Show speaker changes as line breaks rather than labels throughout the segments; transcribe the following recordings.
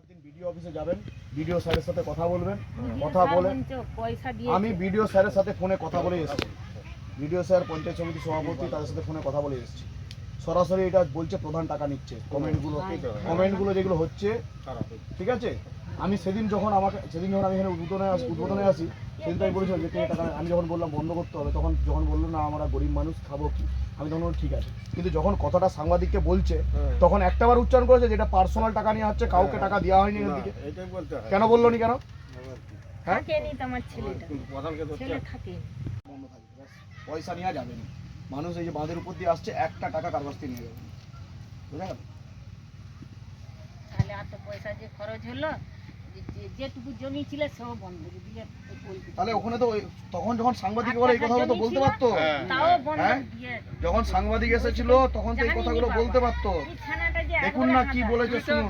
সোমবার দিন বিডিও অফিসে যাবেন বিডিও স্যারের সাথে কথা বলবেন কথা বলে আমি বিডিও স্যারের সাথে ফোনে কথা বলে এসেছি। বিডিও স্যার পঞ্চায়েত সমিতি সভাপতি তাদের সাথে ফোনে কথা বলে এসেছি। সরাসরি এটা বলছে প্রধান টাকা নিচ্ছে। কমেন্টগুলো কমেন্টগুলো যেগুলো হচ্ছে ঠিক আছে? আমি সেদিন যখন আমাকে সেদিন যখন আমি এখানে উদ্বোধনে আসি উদ্বোধনে আসি সেদিন তো আমি বলেছিলাম যে কে টাকা আমি যখন বললাম বন্ধ করতে হবে তখন যখন বলল না আমরা গরিব মানুষ খাব কি? আমি তখন বললাম, ঠিক আছে। কিন্তু যখন কথাটা সাংবাদিককে বলছে তখন একটাবার উচ্চারণ করেছে যেটা পার্সোনাল টাকা নিয়ে হচ্ছে কাউকে টাকা দেওয়া হয়নি
এটাই বলতে
কেন বলল নি কেন? হ্যাঁ?
থাকে।
পয়সা নেওয়া যাবে না। মানুষ এই যে বাঁধের উপর দিয়ে আসছে একটা টাকা কার কাছ থেকে নিয়ে যাবে। বুঝা গেল
তাহলে এত পয়সা যে খরচ হলো যেটুকু জমি ছিল সব বন্ধ দিয়ে
তাহলে ওখানে তো তখন যখন সাংবাদিক বলে এই কথাগুলো তো বলতে পারতো? হ্যাঁ? যখন সাংবাদিক এসেছিল তখন তো এই কথাগুলো বলতে পারতো। দেখুন না কি বলেছে শুনুন।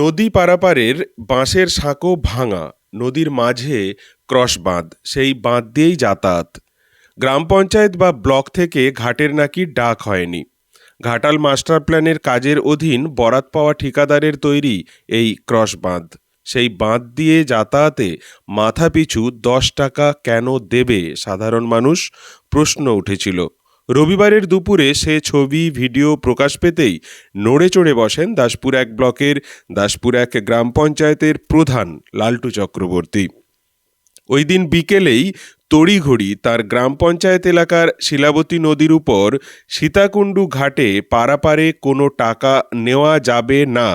নদী পারাপারের বাঁশের সাঁকো ভাঙা নদীর মাঝে ক্রস বাঁধ সেই বাঁধ দিয়েই যাতায়াত। গ্রাম পঞ্চায়েত বা ব্লক থেকে ঘাটের নাকি ডাক হয়নি। ঘাটাল মাস্টার প্ল্যানের কাজের অধীন বরাত পাওয়া ঠিকাদারের তৈরি এই ক্রস বাঁধ। সেই বাঁধ দিয়ে যাতায়াতে মাথাপিছু দশ টাকা কেন দেবে সাধারণ মানুষ? প্রশ্ন উঠেছিল। রবিবারের দুপুরে সে ছবি, ভিডিও প্রকাশ পেতেই নড়ে চড়ে বসেন দাসপুর এক ব্লকের, দাসপুর এক গ্রাম পঞ্চায়েতের প্রধান লালটু চক্রবর্তী। ওই দিন বিকেলেই তড়িঘড়ি তার গ্রাম পঞ্চায়েত এলাকার শিলাবতী নদীর উপর সীতাকুণ্ডু ঘাটে পারাপারে কোনো টাকা নেওয়া যাবে না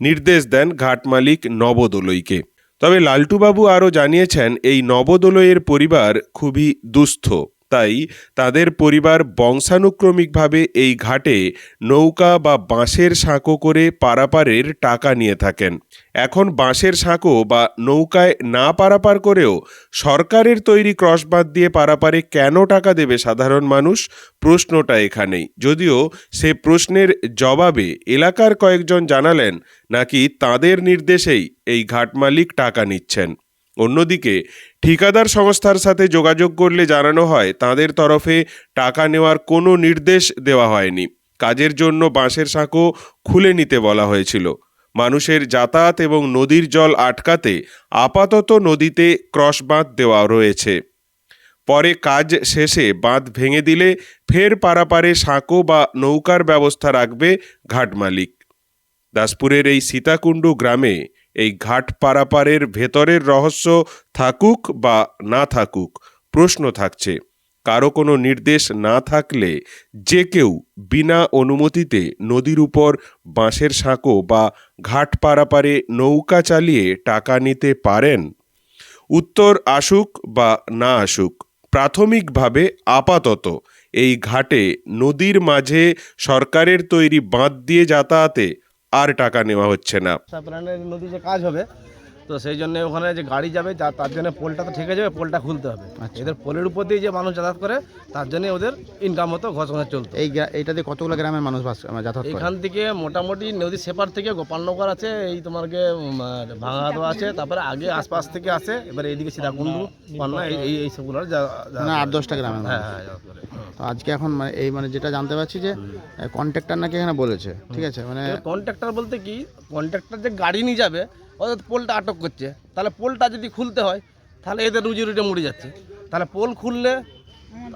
নির্দেশ দেন ঘাট মালিক নবদোলইকে। তবে লালটুবাবু আরও জানিয়েছেন, এই নবদোলয়ের পরিবার খুবই দুস্থ। তাই তাদের পরিবার বংশানুক্রমিকভাবে এই ঘাটে নৌকা বা বাঁশের সাঁকো করে পারাপারের টাকা নিয়ে থাকেন। এখন বাঁশের সাঁকো বা নৌকায় না পারাপার করেও সরকারের তৈরি ক্রসবাঁধ দিয়ে পারাপারে কেন টাকা দেবে সাধারণ মানুষ? প্রশ্নটা এখানেই। যদিও সে প্রশ্নের জবাবে এলাকার কয়েকজন জানালেন, নাকি তাদের নির্দেশেই এই ঘাট মালিক টাকা নিচ্ছেন। অন্যদিকে ঠিকাদার সংস্থার সাথে যোগাযোগ করলে জানানো হয়, তাদের তরফে টাকা নেওয়ার কোনো নির্দেশ দেওয়া হয়নি। কাজের জন্য বাঁশের সাঁকো খুলে নিতে বলা হয়েছিল। মানুষের যাতায়াত এবং নদীর জল আটকাতে আপাতত নদীতে ক্রস বাঁধ দেওয়া রয়েছে। পরে কাজ শেষে বাঁধ ভেঙে দিলে ফের পারাপারে সাঁকো বা নৌকার ব্যবস্থা রাখবে ঘাট মালিক। দাসপুরের এই সীতাকুণ্ডু গ্রামে এই ঘাট পারাপারের ভেতরের রহস্য থাকুক বা না থাকুক, প্রশ্ন থাকছে। কারও কোনো নির্দেশ না থাকলে যে কেউ বিনা অনুমতিতে নদীর উপর বাঁশের সাঁকো বা ঘাট পারাপারে নৌকা চালিয়ে টাকা নিতে পারেন? উত্তর আসুক বা না আসুক, প্রাথমিকভাবে আপাতত এই ঘাটে নদীর মাঝে সরকারের তৈরি বাঁধ দিয়ে যাতায়াতে আর টাকা নেওয়া হচ্ছে না।
মাস্টার নদী যে কাজ হবে। তো সেই জন্য ওখানে যে গাড়ি যাবে তার জন্য পোলটা তো ঠিক যাবে পোলটা খুলতে হবে। এদের পোলের উপর দিয়ে যে মানুষ যাতায়াত করে তার জন্য ওদের ইনকাম হতো ঘর সংসার চলতো।
এই এইটাতে কতগুলো গ্রামের মানুষ বাস যাতায়াত
এখান থেকে মোটামুটি নদী সেপার থেকে গোপালনগর আছে এই তোমাকে ভাঙাদো আছে তারপরে আগে আশপাশ থেকে আসে এবার এইদিকে সীতাকুণ্ডু পান্না। এই এই- সবগুলো
মানে আট দশটা গ্রামে
হ্যাঁ হ্যাঁ।
তো আজকে এখন মানে এই মানে যেটা জানতে পারছি যে কন্ট্রাক্টর নাকি এখানে বলেছে ঠিক আছে? মানে
কন্ট্রাক্টর বলতে কি কন্ট্রাক্টর যে গাড়ি নিয়ে যাবে ওদের পোলটা আটক করছে। তাহলে পোলটা যদি খুলতে হয়, তাহলে এদের রুজি রুটি মরে যাচ্ছে। তাহলে পোল খুললে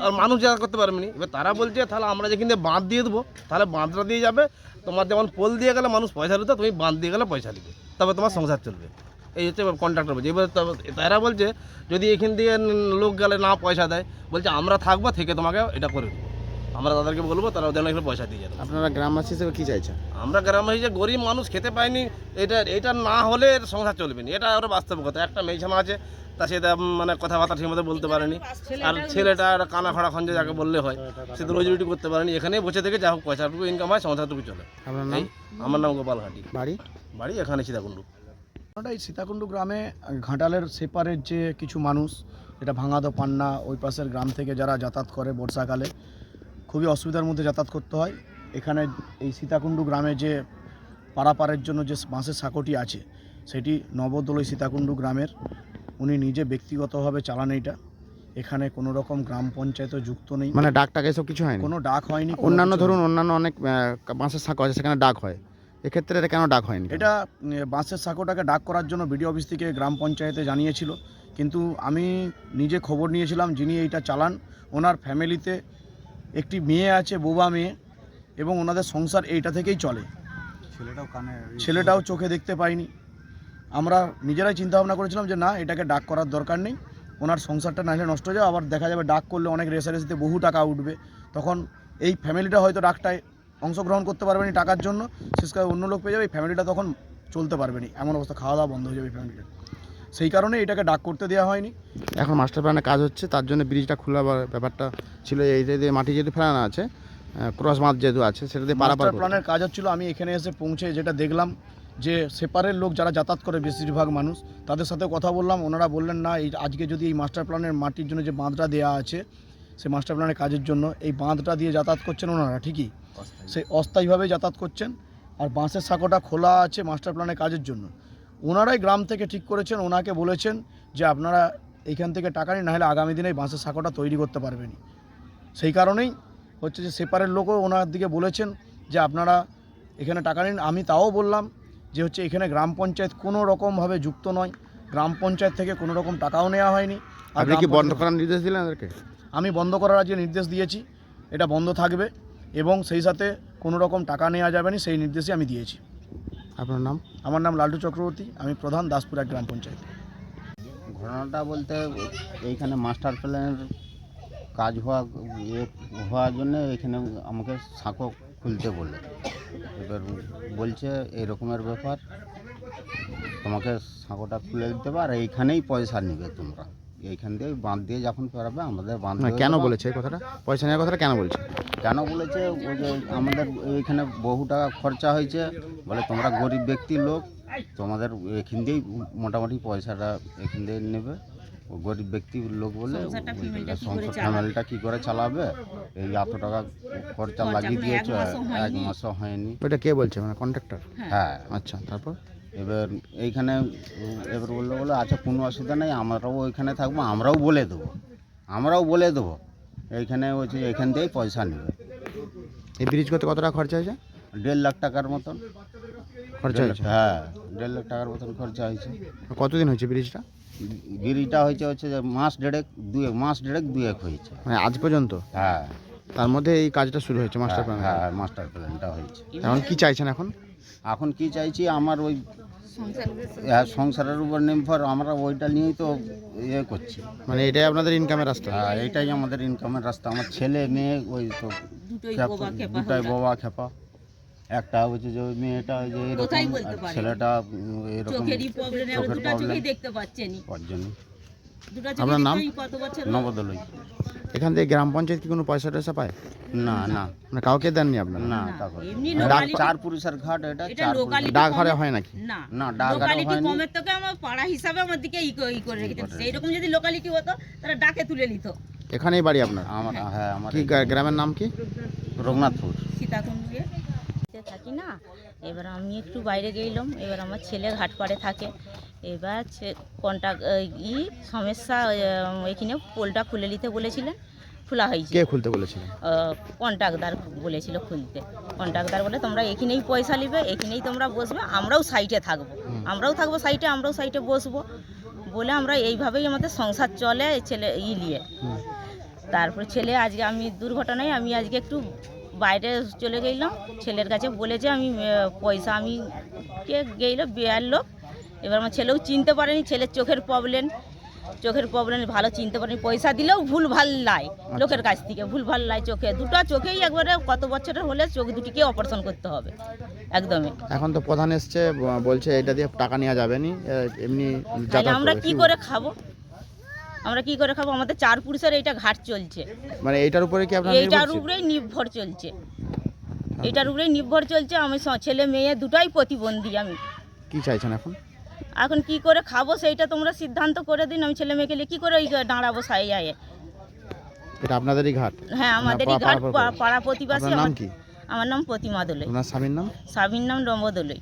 আর মানুষ যাতায়াত করতে পারবে না। এবার তারা বলছে, তাহলে আমরা যেখান দিয়ে বাঁধ দিয়ে দেবো, তাহলে বাঁধটা দিয়ে যাবে। তোমার যেমন পোল দিয়ে গেলে মানুষ পয়সা দিতে, তুমি বাঁধ দিয়ে গেলে পয়সা দিবে। তবে তোমার সংসার চলবে। এই হচ্ছে কন্ট্রাক্টর বলছে এবার তারা বলছে, যদি এখান দিয়ে লোক গেলে না পয়সা দেয়, বলছে আমরা থাকব, থেকে তোমাকে এটা করে দেবো। আমরা তাদেরকে বলব তারা ওদের এখানে পয়সা দিয়ে যাবে।
আপনারা গ্রামবাসী হিসেবে কি চাইছেন?
আমরা গ্রামে যে গরিব মানুষ খেতে পায়নি এটা এটা না হলে সংসার চলবে না। এটা ওরা বাস্তব কথা। একটা মেয়েছানা আছে তা সেটা মানে কথাবার্তা ঠিক মতো বলতে পারেনি। আর ছেলেটা একটা কানা খড়া খঞ্জে যাকে বললে হয় সে তো রোজি রুটি করতে পারেনি। এখানেই বসে থেকে যা হোক পয়সাটুকু ইনকাম হয় সংসারটুকু চলে।
আপনার নাম?
আমার নাম গোপাল ঘাটি
বাড়ি?
বাড়ি এখানে সীতাকুণ্ডু।
ওটা এই সীতাকুণ্ডু গ্রামে ঘাটালের সেপারের যে কিছু মানুষ এটা ভাঙাদো পান্না ওই পাশের গ্রাম থেকে যারা যাতায়াত করে বর্ষাকালে খুবই অসুবিধার মধ্যে যাতায়াত করতে হয়। এখানে এই সীতাকুণ্ডু গ্রামে যে পারাপারের জন্য যে বাঁশের সাঁকোটি আছে সেটি নবদলই সীতাকুণ্ডু গ্রামের। উনি নিজে ব্যক্তিগতভাবে চালান এইটা। এখানে কোনো রকম গ্রাম পঞ্চায়েতও যুক্ত নেই।
মানে ডাক টাক এসব কিছু হয়নি?
কোনো ডাক হয়নি
অন্যান্য ধরুন অন্যান্য অনেক বাঁশের সাঁকো আছে সেখানে ডাক হয়। এক্ষেত্রে এটা কেন ডাক হয়নি?
এটা বাঁশের সাঁকোটাকে ডাক করার জন্য বিডিও অফিস থেকে গ্রাম পঞ্চায়েতে জানিয়েছিল। কিন্তু আমি নিজে খবর নিয়েছিলাম যিনি এইটা চালান ওনার ফ্যামিলিতে একটি মেয়ে আছে বোবা মেয়ে এবং ওনাদের সংসার এইটা থেকেই চলে। ছেলেটাও কানে ছেলেটাও চোখে দেখতে পাইনি। আমরা নিজেরাই চিন্তা ভাবনা করেছিলাম যে না এটাকে ডাক করার দরকার নেই। ওনার সংসারটা না হলে নষ্ট হয়ে যাবে আবার দেখা যাবে ডাক করলে অনেক রেসারেসিতে বহু টাকা উঠবে। তখন এই ফ্যামিলিটা হয়তো ডাকটায় অংশগ্রহণ করতে পারবে না টাকার জন্য শেষকালে অন্য লোক পেয়ে যাবে এই ফ্যামিলিটা তখন চলতে পারবে না। এমন অবস্থা খাওয়া দাওয়া বন্ধ হয়ে যাবে ফ্যামিলিটা। সেই কারণে এটাকে ডাক করতে দেওয়া হয়নি।
এখন মাস্টার প্ল্যানে কাজ হচ্ছে তার জন্য ব্রিজটা খোলা ব্যাপারটা ছিল এই যে মাটি যেহেতু ফেলানো আছে ক্রস বাঁধ যেহেতু আছে সেটা দিয়ে পারাপার
মাস্টার প্ল্যানের কাজ হচ্ছিল আমি এখানে এসে পৌঁছে যেটা দেখলাম যে সেপারের লোক যারা যাতায়াত করে বেশিরভাগ মানুষ তাদের সাথে কথা বললাম ওনারা বললেন না এই আজকে যদি এই মাস্টার প্ল্যানের মাটির জন্য যে বাঁধটা দেওয়া আছে সেই মাস্টার প্ল্যানের কাজের জন্য এই বাঁধটা দিয়ে যাতায়াত করছেন ওনারা ঠিকই? সেই অস্থায়ীভাবে যাতায়াত করছেন আর বাঁশের সাঁকোটা খোলা আছে মাস্টার প্ল্যানের কাজের জন্য। ওনারাই গ্রাম থেকে ঠিক করেছেন ওনাকে বলেছেন যে আপনারা এইখান থেকে টাকা নিন নাহলে আগামী দিনে এই বাঁশের সাঁকোটা তৈরি করতে পারবেন। সেই কারণেই হচ্ছে যে সেপারের লোকও ওনার দিকে বলেছেন যে আপনারা এখানে টাকা নিন। আমি তাও বললাম যে হচ্ছে এখানে গ্রাম পঞ্চায়েত কোনো রকমভাবে যুক্ত নয়। গ্রাম পঞ্চায়েত থেকে কোনো রকম টাকাও নেওয়া হয়নি।
আপনি কি বন্ধ করার নির্দেশ দিলেন ওদেরকে?
আমি বন্ধ করার আজকে নির্দেশ দিয়েছি। এটা বন্ধ থাকবে এবং সেই সাথে কোনো রকম টাকা নেওয়া যাবে না সেই নির্দেশই আমি দিয়েছি।
আপনার নাম?
আমার নাম লালটু চক্রবর্তী আমি প্রধান দাসপুর এক গ্রাম পঞ্চায়েত।
ঘটনাটা বলতে এইখানে মাস্টার প্ল্যানের কাজ হওয়া ইয়ে হওয়ার জন্য এখানে আমাকে সাঁকো খুলতে বলল। এবার বলছে এই রকমের ব্যাপার তোমাকে সাঁকোটা খুলে দিতে আর এইখানেই পয়সা নেবে তোমরা। এইখান দিয়ে বাঁধ দিয়ে যখন পেরাবে আমাদের বাঁধ
না কেন বলেছে এই কথাটা? পয়সা নেওয়ার কথাটা কেন বলছে?
কেন বলেছে? ওই যে আমাদের এইখানে বহু টাকা খরচা হয়েছে। বলে তোমরা গরিব ব্যক্তির লোক তোমাদের এখান দিয়েই মোটামুটি পয়সাটা এখান দিয়ে নেবে। ও গরিব ব্যক্তির লোক বলে
সংসারটা ফ্যামিলিটা কি করে
সংসার
চালাবে?
ফ্যামিলিটা কী করে চালাবে? এই এত টাকা খরচা লাগিয়ে দিয়েছে
মাসও
এক। মাসও হয়নি।
ওইটা কে বলছে? মানে কন্ট্রাক্টর
হ্যাঁ।
আচ্ছা তারপর?
এবার এইখানে এবার বলল বলে আচ্ছা কোনো অসুবিধা নেই আমরাও ওইখানে থাকব আমরাও বলে দেবো আমরাও বলে দেবো। এইখানে হচ্ছে এখান থেকেই পয়সা নেবে।
এই ব্রিজ করতে কত টাকা খরচা হয়েছে?
দেড় লাখ টাকার মতন।
খরচা হয়েছে?
হ্যাঁ দেড় লাখ টাকার মতন খরচা হয়েছে।
কতদিন হয়েছে ব্রিজটা
গিরিটা হয়েছে হচ্ছে যে মাস দেড়েক দুই মাস দেড়েক দুই এক হয়েছে।
মানে আজ পর্যন্ত?
হ্যাঁ।
তার মধ্যে এই কাজটা শুরু হয়েছে মাস্টার প্ল্যান
হ্যাঁ মাস্টার প্ল্যানটা হয়েছে।
এখন কি চাইছেন এখন?
এখন কি চাইছি? আমার ওই
সংসার
সংসারের উপর নির্ভর। আমরা ওইটা নিয়েই তো ইয়ে করছি।
মানে এটাই আপনাদের ইনকামের রাস্তা?
হ্যাঁ এইটাই আমাদের ইনকামের রাস্তা। আমার ছেলে মেয়ে ওই তো
দুটোই বাবা খেপা
একটা হচ্ছে যে ওই মেয়েটা ওই যে এরকম আর ছেলেটা এরকম
প্রবলেম
চোখের।
চোখেই দেখতে পাচ্ছেনি
ওর জন্য
আপনার নাম?
নবদলই।
এখান থেকে গ্রাম পঞ্চায়েত কি কোনো পয়সা টয়সা পায়?
না না।
মানে কাউকে দেননি আপনারা?
না
ডাক-
চার পুরুষের ঘাট এটা চার
ডাক ঘরে হয় নাকি?
না
না, ডাক ঘরে
লোকালিটি
হয়নি।
কমের থেকে আমার পাড়া হিসাবে আমার দিকে ই করে- ই করে রেখেছে। সেই রকম যদি লোকালিটি হতো তারা ডাকে তুলে নিত।
এখানেই বাড়ি আপনার?
আমার হ্যাঁ। আমার
কি গ্রামের নাম কি?
রঘুনাথপুর।
সীতাকুণ্ডে
থাকি না? এবার আমি একটু বাইরে গেলাম এবার আমার ছেলে ঘাট পাড়ে থাকে। এবার কন্ট্যাক্ট ই সমস্যা এখানে পোলটা খুলে নিতে বলেছিলেন খোলা হয়েছে।
কে খুলতে বলেছিলেন
কন্ট্রাক্টদার বলেছিল খুলতে। কন্ট্রাক্টদার বলে তোমরা এখানেই পয়সা নিবে এখানেই তোমরা বসবে আমরাও সাইটে থাকব। আমরাও থাকব সাইটে আমরাও সাইটে বসবো। বলে আমরা এইভাবেই আমাদের সংসার চলে ছেলে ই নিয়ে। তারপর ছেলে আজকে আমি দুর্ঘটনায় আমি আজকে একটু বাইরে চলে গেলাম। ছেলের কাছে বলেছে আমি পয়সা আমি কে গেল বিয়ার লোক। এবার আমার ছেলেও চিনতে পারেনি ছেলের চোখের প্রবলেম চোখের প্রবলেম ভালো চিনতে পারেনি। পয়সা দিলেও ভুল ভালো লাই লোকের কাছ থেকে ভুল ভালো লাই চোখে। দুটো চোখেই একবারে কত বছরের হলে চোখ দুটিকে অপারেশন করতে হবে একদমই।
এখন তো প্রধান এসছে বলছে এটা দিয়ে টাকা নেওয়া যাবে নি এমনি
আমরা। কি করে খাব? আমরা কি করে খাব? আমাদের চার পুরুষের এইটা ঘাট চলছে।
মানে এইটার উপরে কি আপনার
এইটার উপরেই নির্ভর চলছে। এটার উপরেই নির্ভর চলছে আমি ছেলে মেয়ে দুটাই প্রতিবন্ধী আমি।
কি চাইছেন এখন?
এখন কি করে খাব সেইটা তোমরা সিদ্ধান্ত করে দিন আমি ছেলে মেয়েকে কি করে ওই দাঁড়াবো সাই আয়ে
এটা আপনাদেরই ঘাট।
হ্যাঁ আমাদেরই ঘাট
পাড়া
প্রতিবাসী
নাম কি?
আমার নাম প্রতিমা দোলই
আপনার স্বামীর নাম?
স্বামীর নাম ডম্বদোলই